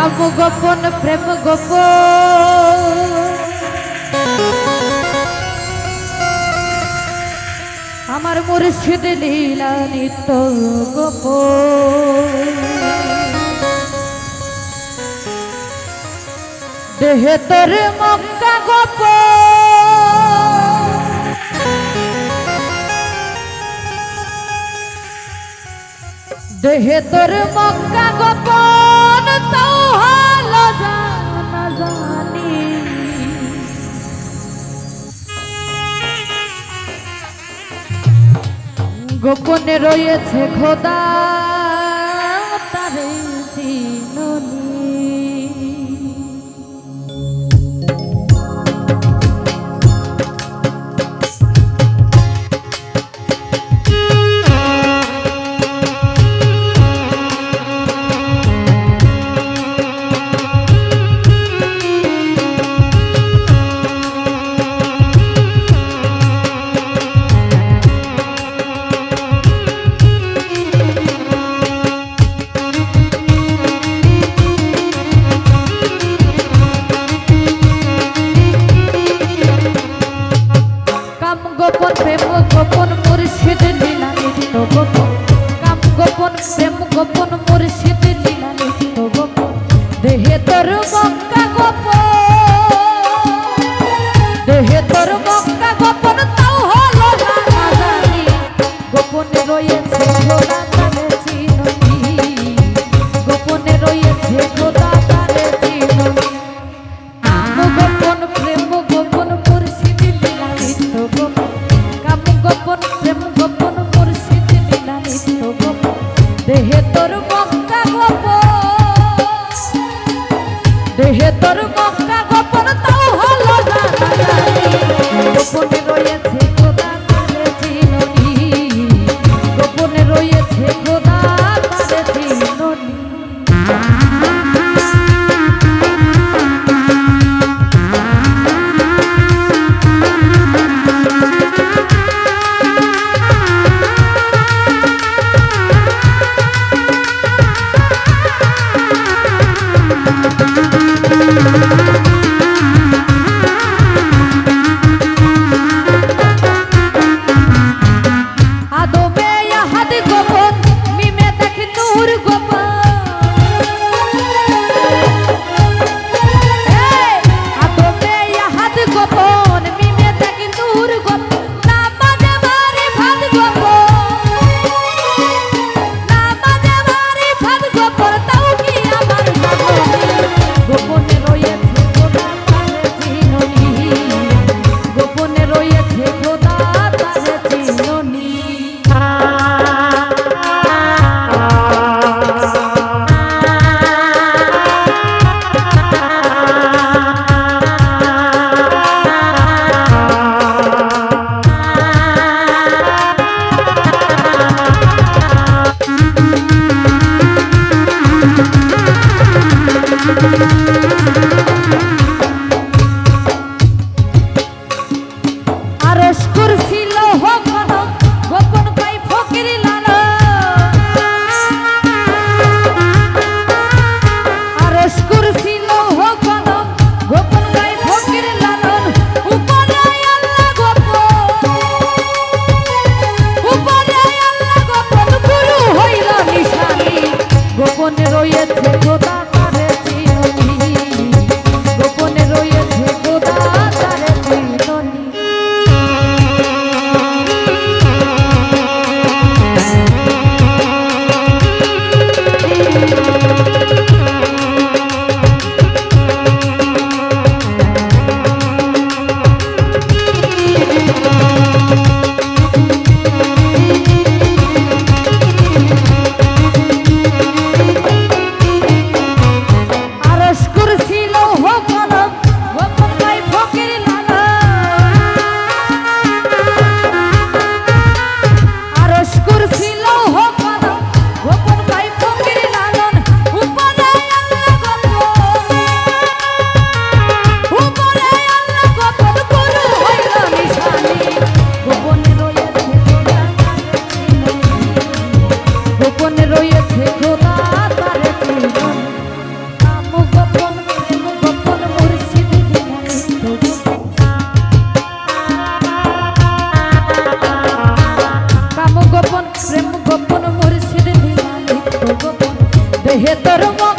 কাম গোপন, প্রেম গোপন। আমার মুর্শিদ লীলা নিত্য গোপন। দেহে তোর মক্কা গোপন। দেহে তোর মক্কা গোপন তো গোপনে রয়েছে খোদা। গোপন প্রেম, গোপন মুর্শিদ লীলা নিত্য গোপন। কাম গোপন প্রেম, গোপন মুর্শিদ লীলা নিত্য গোপন। দেহে তোর মক্কা গোপন। দেহে তোর মক্কা গোপন, তাও হলো না জানি গোপনে রয়েছে খোদা তারে চিননি গোপনে রয়েছে খোদা দেহে তোর মক্কা গোপন। দেহে তোর মক্কা গোপন তাও হলো গোপনে রয়েছে দেহে তোর মক্কা